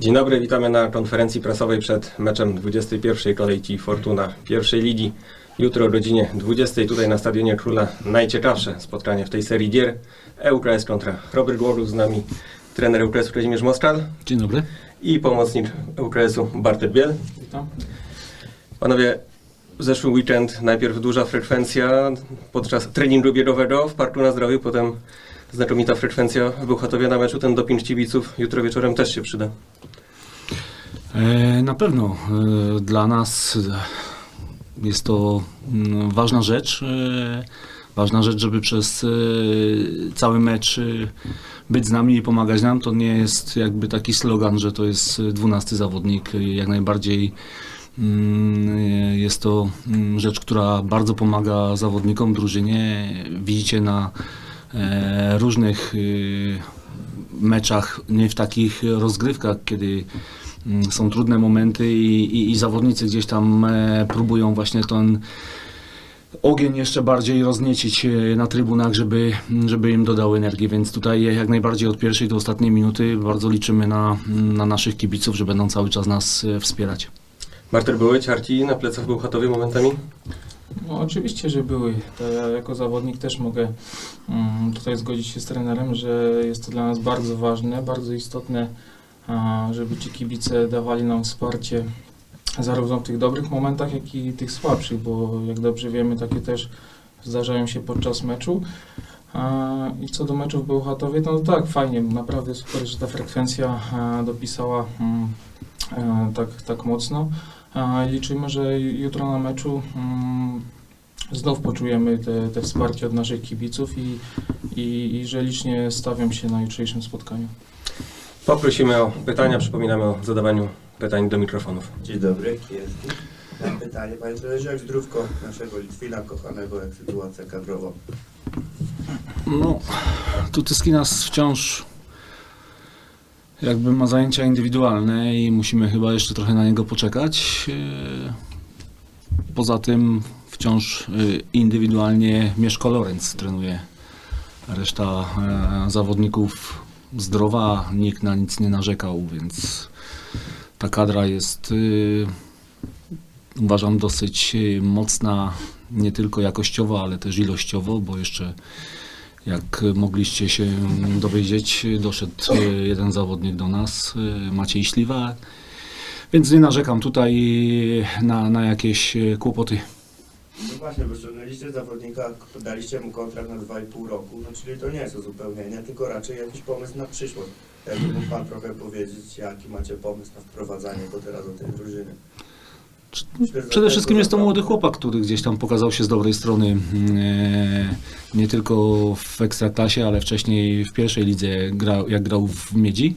Dzień dobry, witamy na konferencji prasowej przed meczem 21. kolejki Fortuna pierwszej ligi. Jutro o godzinie 20 tutaj na Stadionie Króla najciekawsze spotkanie w tej serii gier. ŁKS kontra Robert Głogów z nami, trener ŁKS Kazimierz Moskal Dzień dobry. i pomocnik ŁKS-u Bartek Biel. Witam. Panowie, zeszły weekend najpierw duża frekwencja podczas treningu biegowego w Parku na Zdrowiu, potem znakomita frekwencja w Bełchatowie na meczu. Ten doping kibiców jutro wieczorem też się przyda. E, na pewno e, dla nas e, jest to mm, ważna rzecz. Ważna rzecz, żeby przez cały mecz być z nami i pomagać nam. To nie jest jakby taki slogan, że to jest dwunasty zawodnik. Jak najbardziej mm, jest to mm, rzecz, która bardzo pomaga zawodnikom, drużynie. Widzicie na różnych meczach, nie w takich rozgrywkach, kiedy są trudne momenty i, i, i zawodnicy gdzieś tam e, próbują właśnie ten ogień jeszcze bardziej rozniecić e, na trybunach, żeby, żeby im dodał energii, więc tutaj jak najbardziej od pierwszej do ostatniej minuty bardzo liczymy na, na naszych kibiców, że będą cały czas nas e, wspierać. Bartek, były ciarki na plecach Bełchatowie momentami? No, oczywiście, że były. To ja jako zawodnik też mogę mm, tutaj zgodzić się z trenerem, że jest to dla nas bardzo ważne, bardzo istotne, żeby ci kibice dawali nam wsparcie zarówno w tych dobrych momentach, jak i tych słabszych, bo jak dobrze wiemy, takie też zdarzają się podczas meczu. I co do meczu w Bełchatowie, to no tak, fajnie, naprawdę super, że ta frekwencja dopisała mm, e, tak, tak mocno. Liczymy, że jutro na meczu mm, znów poczujemy te, te wsparcie od naszych kibiców i, i, i że licznie stawiam się na jutrzejszym spotkaniu. Poprosimy o pytania, przypominamy o zadawaniu pytań do mikrofonów. Dzień dobry, jest. Mam pytanie, panie trenerze, jak zdrówko naszego Litwina kochanego, jak sytuacja kadrowa? No, Tutyskinas wciąż jakby ma zajęcia indywidualne i musimy chyba jeszcze trochę na niego poczekać. E, Poza tym wciąż e, indywidualnie Mieszko Lorenz trenuje. Reszta e, zawodników zdrowa, nikt na nic nie narzekał, więc ta kadra jest e, uważam dosyć e, mocna nie tylko jakościowo, ale też ilościowo, bo jeszcze jak mogliście się dowiedzieć, doszedł e, jeden zawodnik do nas, Maciej Śliwa, więc nie narzekam tutaj na, na jakieś kłopoty. No właśnie, bo ściągnęliście zawodnika, daliście mu kontrakt na 2,5 roku, no czyli to nie jest uzupełnienie, tylko raczej jakiś pomysł na przyszłość. Jakby mógł pan trochę powiedzieć, jaki macie pomysł na wprowadzanie go teraz do tej drużyny? Przede wszystkim jest to młody chłopak, który gdzieś tam pokazał się z dobrej strony, e, nie tylko w Ekstraklasie, ale wcześniej w pierwszej lidze, jak grał w Miedzi.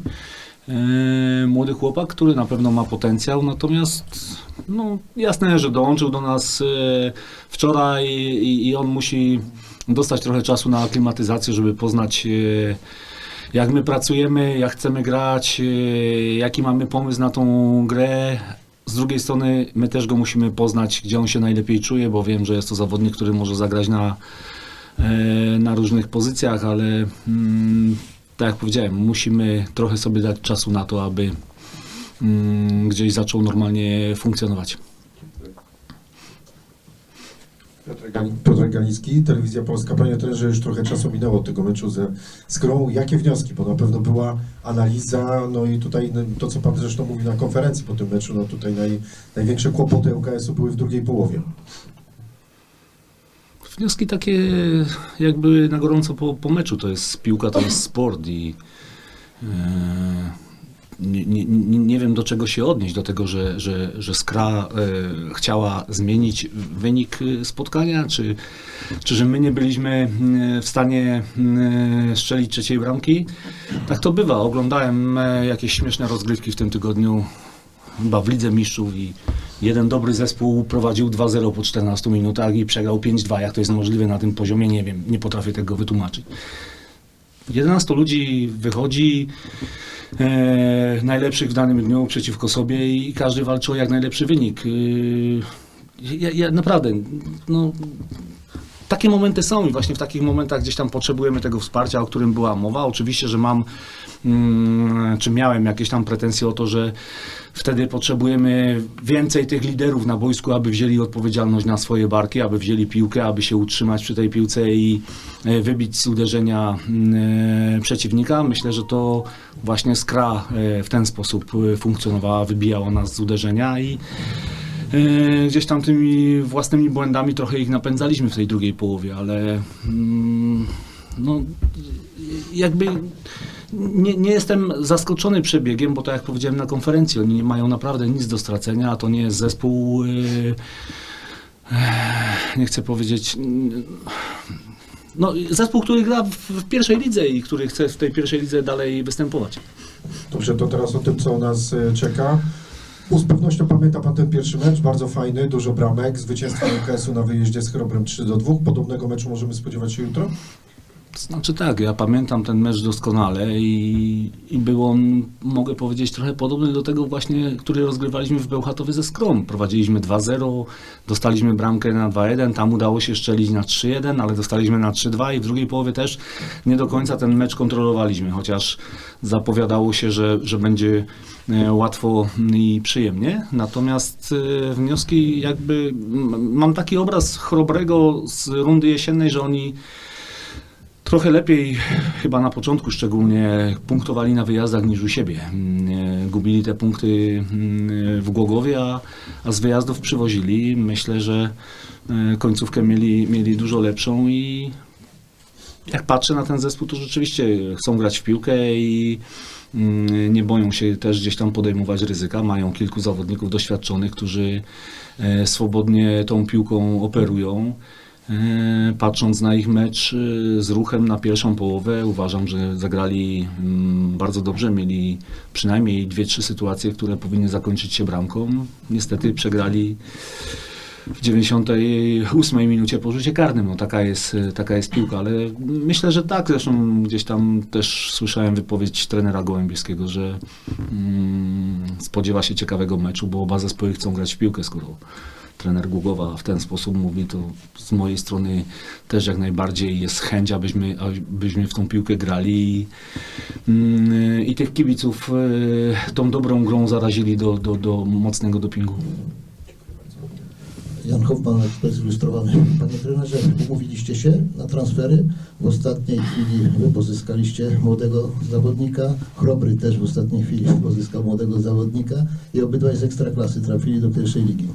E, Młody chłopak, który na pewno ma potencjał, natomiast no, jasne, że dołączył do nas e, wczoraj i, i on musi dostać trochę czasu na aklimatyzację, żeby poznać e, jak my pracujemy, jak chcemy grać, jaki mamy pomysł na tą grę. Z drugiej strony my też go musimy poznać, gdzie on się najlepiej czuje, bo wiem, że jest to zawodnik, który może zagrać na, na różnych pozycjach, ale mm, tak jak powiedziałem, musimy trochę sobie dać czasu na to, aby mm, gdzieś zaczął normalnie funkcjonować. Piotr Gali- Piotr Galicki, Telewizja Polska. Panie trenerze, już trochę czasu minęło od tego meczu ze Skrą. Jakie wnioski? Bo na pewno była analiza, no i tutaj no, to, co Pan zresztą mówił na konferencji po tym meczu, no tutaj naj, największe kłopoty ŁKS-u były w drugiej połowie. Wnioski takie jakby na gorąco po, po meczu. To jest piłka, to jest sport i e, nie, nie, nie wiem do czego się odnieść. Do tego, że, że, że Skra e, chciała zmienić wynik spotkania, czy, czy że my nie byliśmy e, w stanie e, strzelić trzeciej bramki. Tak to bywa. Oglądałem e, jakieś śmieszne rozgrywki w tym tygodniu chyba w Lidze Mistrzów i jeden dobry zespół prowadził 2-0 po 14 minutach i przegrał 5-2. Jak to jest możliwe na tym poziomie, nie wiem, nie potrafię tego wytłumaczyć. 11 ludzi wychodzi, e, najlepszych w danym dniu przeciwko sobie i każdy walczy o jak najlepszy wynik. E, ja, ja naprawdę, no, takie momenty są i właśnie w takich momentach gdzieś tam potrzebujemy tego wsparcia, o którym była mowa. Oczywiście, że mam, mm, czy miałem jakieś tam pretensje o to, że wtedy potrzebujemy więcej tych liderów na boisku, aby wzięli odpowiedzialność na swoje barki, aby wzięli piłkę, aby się utrzymać przy tej piłce i e, wybić z uderzenia mm, e, przeciwnika. Myślę, że to właśnie Skra e, w ten sposób funkcjonowała, wybijała nas z uderzenia i e, gdzieś tam tymi własnymi błędami trochę ich napędzaliśmy w tej drugiej połowie, ale mm, no, jakby nie, nie jestem zaskoczony przebiegiem, bo tak jak powiedziałem na konferencji, oni nie mają naprawdę nic do stracenia, a to nie jest zespół, yy, nie chcę powiedzieć, no, zespół, który gra w, pierwszej lidze i który chce w tej pierwszej lidze dalej występować. Dobrze, to teraz o tym, co nas czeka. Z pewnością pamięta Pan ten pierwszy mecz, bardzo fajny, dużo bramek, zwycięstwo UKS-u na wyjeździe z Chrobrem 3 do 2. Podobnego meczu możemy spodziewać się jutro? Znaczy tak, ja pamiętam ten mecz doskonale i, i był on, mogę powiedzieć, trochę podobny do tego właśnie, który rozgrywaliśmy w Bełchatowie ze Skrom. Prowadziliśmy 2-0, dostaliśmy bramkę na 2-1, tam udało się szczelić na 3-1, ale dostaliśmy na 3-2 i w drugiej połowie też nie do końca ten mecz kontrolowaliśmy, chociaż zapowiadało się, że, że będzie e, łatwo i przyjemnie. Natomiast e, wnioski jakby, mam taki obraz chrobrego z rundy jesiennej, że oni Trochę lepiej, chyba na początku szczególnie, punktowali na wyjazdach niż u siebie. Mm, e, Gubili te punkty mm, w Głogowie, a, a z wyjazdów przywozili. Myślę, że e, końcówkę mieli, mieli dużo lepszą i jak patrzę na ten zespół, to rzeczywiście chcą grać w piłkę i mm, nie boją się też gdzieś tam podejmować ryzyka. Mają kilku zawodników doświadczonych, którzy e, swobodnie tą piłką operują. E, Patrząc na ich mecz e, z ruchem na pierwszą połowę, uważam, że zagrali mm, bardzo dobrze. Mieli przynajmniej dwie, trzy sytuacje, które powinny zakończyć się bramką. Niestety przegrali w 98 minucie po rzucie karnym. No, taka, jest, e, taka jest piłka, ale myślę, że tak. Zresztą gdzieś tam też słyszałem wypowiedź trenera Gołębieskiego, że mm, spodziewa się ciekawego meczu, bo oba zespoły chcą grać w piłkę, skoro trener Głogowa w ten sposób mówi, to z mojej strony też jak najbardziej jest chęć, abyśmy, abyśmy w tą piłkę grali i, mm, i tych kibiców e, tą dobrą grą zarazili do, do, do mocnego dopingu. Jan Hoffman, ekspert ilustrowany. Panie trenerze, umówiliście się na transfery. W ostatniej chwili pozyskaliście młodego zawodnika. Chrobry też w ostatniej chwili pozyskał młodego zawodnika i obydwaj z ekstraklasy trafili do pierwszej ligi.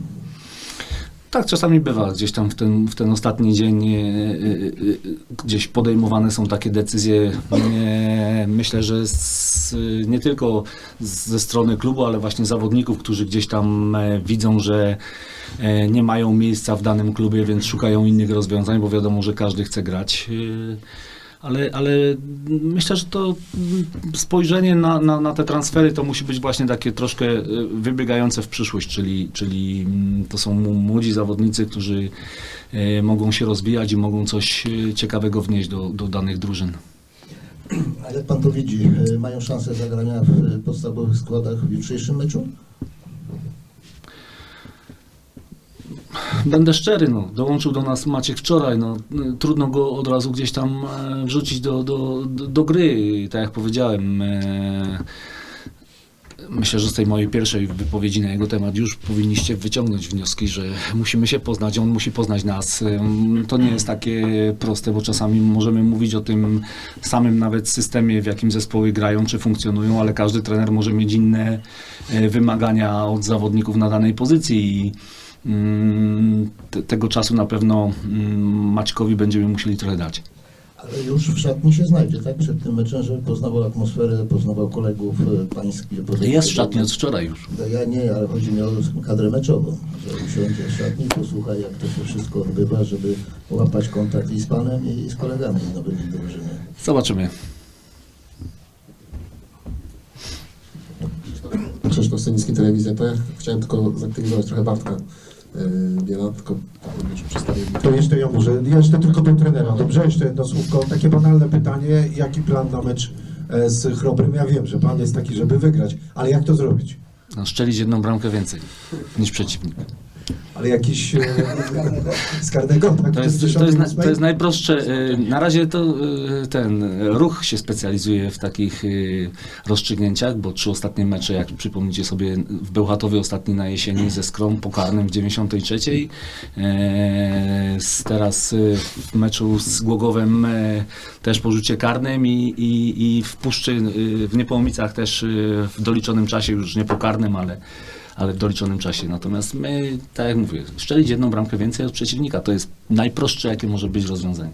Tak, czasami bywa gdzieś tam w ten, w ten ostatni dzień e, e, e, gdzieś podejmowane są takie decyzje. Myślę, że z, nie tylko ze strony klubu, ale właśnie zawodników, którzy gdzieś tam widzą, że nie mają miejsca w danym klubie, więc szukają innych rozwiązań, bo wiadomo, że każdy chce grać. Ale, ale myślę, że to spojrzenie na, na, na te transfery to musi być właśnie takie troszkę e, wybiegające w przyszłość, czyli, czyli mm, to są młodzi zawodnicy, którzy e, mogą się rozwijać i mogą coś e, ciekawego wnieść do, do danych drużyn. A jak pan to widzi, mają szansę zagrania w podstawowych składach w jutrzejszym meczu? Będę szczery, no, dołączył do nas Maciek wczoraj, no, trudno go od razu gdzieś tam e, wrzucić do, do, do, do gry, tak jak powiedziałem. E, myślę, że z tej mojej pierwszej wypowiedzi na jego temat już powinniście wyciągnąć wnioski, że musimy się poznać, on musi poznać nas. Ym, To nie jest takie proste, bo czasami możemy mówić o tym samym nawet systemie, w jakim zespoły grają czy funkcjonują, ale każdy trener może mieć inne e, wymagania od zawodników na danej pozycji tego czasu na pewno mm, Maćkowi będziemy musieli trochę dać. Ale już w szatni się znajdzie, tak? Przed tym meczem, żeby poznawał atmosferę, poznawał kolegów e, pańskich. Jest w szatni od wczoraj już. No Ja nie, ale chodzi mi o kadrę meczową, że usiądzie w szatni, posłucha jak to się wszystko odbywa, żeby łapać kontakt i z panem i z kolegami z nowymi drużyny. Zobaczymy. Krzysztof Senicki, Telewizja P. Chciałem tylko zaktywizować trochę Bartka Biela, tylko już przedstawię. To jeszcze ja może, jeszcze tylko do trenera. Dobrze, jeszcze jedno słówko. Takie banalne pytanie. Jaki plan na mecz e, z Chrobrym? Ja wiem, że plan jest taki, żeby wygrać, ale jak to zrobić? No, szczelić jedną bramkę więcej niż przeciwnik. Ale jakiś e, z karnego, tak? To jest, to, jest, na- 68? to jest najprostsze. y, Na razie to y, ten ruch się specjalizuje w takich rozstrzygnięciach, bo trzy ostatnie mecze, jak przypomnicie sobie, w Bełchatowie ostatni na jesieni ze Skrą pokarnym w 93. E, z- teraz w meczu z Głogowem e, też po rzucie karnym i, i, i w Puszczy, w Niepołomicach też w doliczonym czasie, już nie pokarnym, ale ale w doliczonym czasie. Natomiast my, tak jak mówię, szczelić jedną bramkę więcej od przeciwnika. To jest najprostsze, jakie może być rozwiązanie.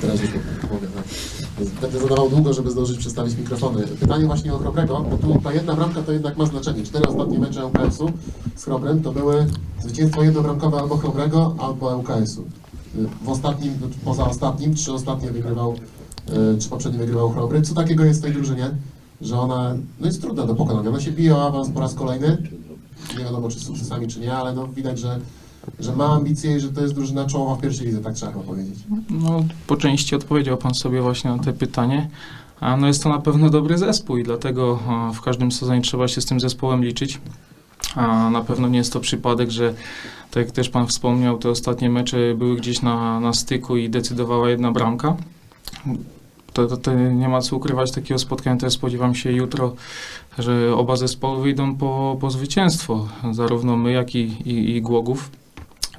Teraz już mogę, tak. Będę zadawał długo, żeby zdążyć przedstawić mikrofony. Pytanie właśnie o Chrobrego, bo tu ta jedna bramka to jednak ma znaczenie. Cztery ostatnie mecze ŁKS-u z Chrobrem to były zwycięstwo jednobramkowe albo Chrobrego, albo ŁKS-u. W ostatnim, poza ostatnim, trzy ostatnie wygrywał, e, trzy poprzednie wygrywał Chrobry. Co takiego jest w tej drużynie, że ona no jest trudna do pokonania. Ona się bije o awans po raz kolejny. Nie wiadomo, czy z sukcesami, czy nie, ale no widać, że, że ma ambicje i że to jest drużyna czołowa w pierwszej lidze, tak trzeba chyba powiedzieć. No, po części odpowiedział Pan sobie właśnie na te pytanie. A no jest to na pewno dobry zespół i dlatego w każdym sezonie trzeba się z tym zespołem liczyć. A na pewno nie jest to przypadek, że tak jak też Pan wspomniał, te ostatnie mecze były gdzieś na, na styku i decydowała jedna bramka. To, to, to nie ma co ukrywać takiego spotkania. Spodziewam się jutro, że oba zespoły wyjdą po, po zwycięstwo, zarówno my, jak i, i, i Głogów.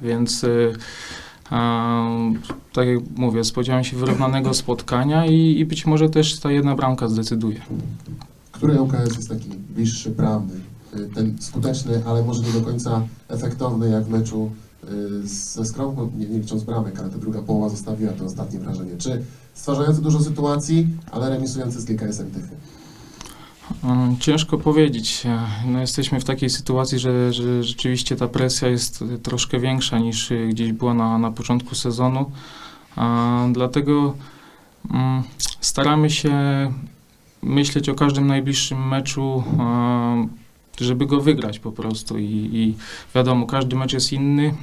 Więc y, a, tak jak mówię, spodziewam się wyrównanego spotkania i, i być może też ta jedna bramka zdecyduje. Który ŁKS jest taki bliższy, prawny, y, ten skuteczny, ale może nie do końca efektowny jak w meczu ze Skrą, no, nie, nie licząc bramek, ale ta druga połowa zostawiła to ostatnie wrażenie. Czy stwarzający dużo sytuacji, ale remisujący z GKS-em Tychy? Mm, Ciężko powiedzieć. E, No, jesteśmy w takiej sytuacji, że, że rzeczywiście ta presja jest y, troszkę większa niż y, gdzieś była na, na początku sezonu. Dlatego mm, staramy się myśleć o każdym najbliższym meczu, żeby go wygrać po prostu. I, I wiadomo, każdy mecz jest inny.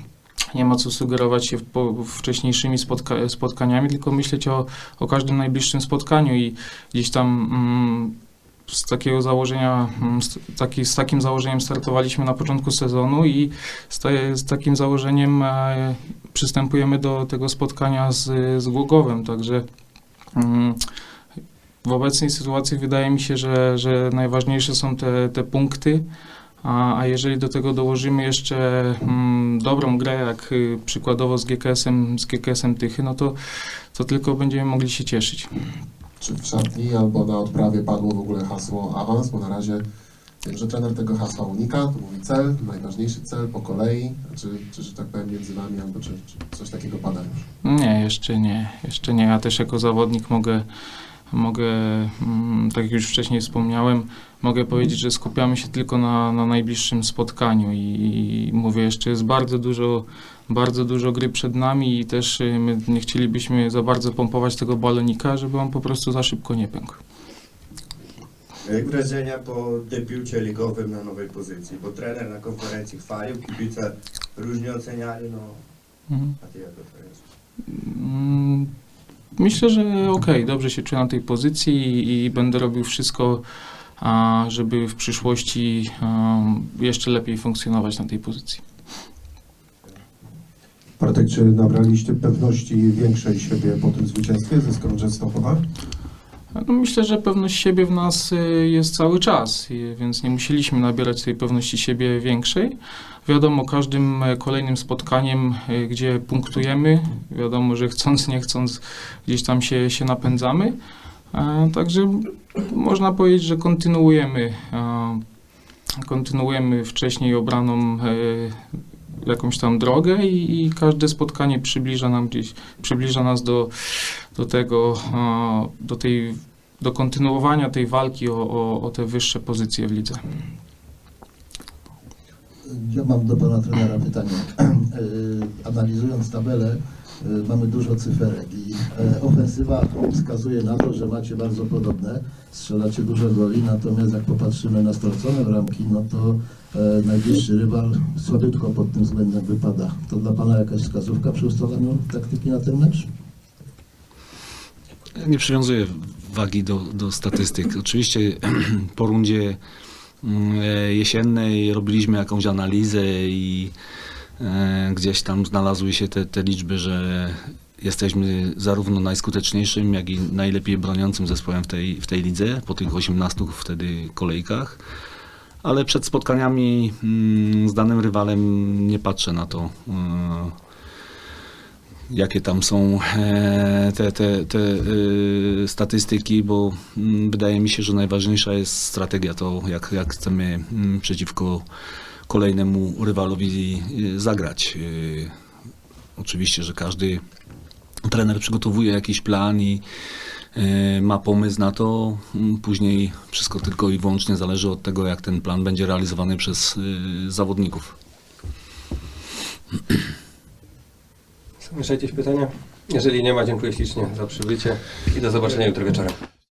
Nie ma co sugerować się wcześniejszymi spotka, spotkaniami, tylko myśleć o, o każdym najbliższym spotkaniu i gdzieś tam mm, z takiego założenia, mm, z, taki, z takim założeniem startowaliśmy na początku sezonu i z, te, z takim założeniem e, przystępujemy do tego spotkania z, z Głogowem, także mm, w obecnej sytuacji wydaje mi się, że, że najważniejsze są te, te punkty, a, a jeżeli do tego dołożymy jeszcze mm, dobrą grę, jak y, przykładowo z GKS-em, z GKS-em Tychy, no to, to tylko będziemy mogli się cieszyć. Czy w szatni albo na odprawie padło w ogóle hasło awans, bo na razie wiem, że trener tego hasła unika, to mówi cel, najważniejszy cel po kolei, czy, czy że tak powiem między nami, albo czy, czy coś takiego pada już? Nie, jeszcze nie, jeszcze nie. Ja też jako zawodnik mogę, mogę mm, tak jak już wcześniej wspomniałem, mogę powiedzieć, że skupiamy się tylko na, na najbliższym spotkaniu i, i mówię, jeszcze jest bardzo dużo, bardzo dużo gry przed nami i też y, my nie chcielibyśmy za bardzo pompować tego balonika, żeby on po prostu za szybko nie pękł. Jak wrażenia po debiucie ligowym na nowej pozycji? Bo trener na konferencji chwalił, kibice różnie oceniali, no Mhm. a ty jak to jest? Myślę, że okej, dobrze się czuję na tej pozycji i, i będę robił wszystko, a, żeby w przyszłości em, jeszcze lepiej funkcjonować na tej pozycji. Bartek, czy nabraliście pewności większej siebie po tym zwycięstwie ze Częstochowa? No myślę, że pewność siebie w nas y, jest cały czas, i- więc nie musieliśmy nabierać tej pewności siebie większej. Wiadomo, każdym e, kolejnym spotkaniem, e, gdzie punktujemy, wiadomo, że chcąc, nie chcąc, gdzieś tam się, się napędzamy. E, Także można powiedzieć, że kontynuujemy, kontynuujemy wcześniej obraną e, jakąś tam drogę i, i każde spotkanie przybliża nam gdzieś, przybliża nas do, do tego, do tej, do kontynuowania tej walki o, o, o te wyższe pozycje w lidze. Ja mam do pana trenera pytanie. E, Analizując tabelę, mamy dużo cyferek i e, ofensywa wskazuje na to, że macie bardzo podobne, strzelacie dużo goli, natomiast jak popatrzymy na stracone bramki, no to e, najbliższy rywal słabiutko pod tym względem wypada. To dla pana jakaś wskazówka przy ustalaniu taktyki na ten mecz? Nie przywiązuję wagi do, do statystyk. Oczywiście po rundzie mm, e, jesiennej robiliśmy jakąś analizę i gdzieś tam znalazły się te, te liczby, że jesteśmy zarówno najskuteczniejszym, jak i najlepiej broniącym zespołem w tej, w tej lidze po tych 18 wtedy kolejkach. Ale przed spotkaniami mm, z danym rywalem nie patrzę na to, e, jakie tam są e, te, te, te e, statystyki, bo mm, wydaje mi się, że najważniejsza jest strategia, to jak, jak chcemy mm, przeciwko kolejnemu rywalowi e, zagrać. E, Oczywiście, że każdy trener przygotowuje jakiś plan i e, ma pomysł na to. Mm, Później wszystko tylko i wyłącznie zależy od tego, jak ten plan będzie realizowany przez zawodników. Są jeszcze jakieś pytania? Jeżeli nie ma, dziękuję ślicznie za przybycie i do zobaczenia jutro wieczorem.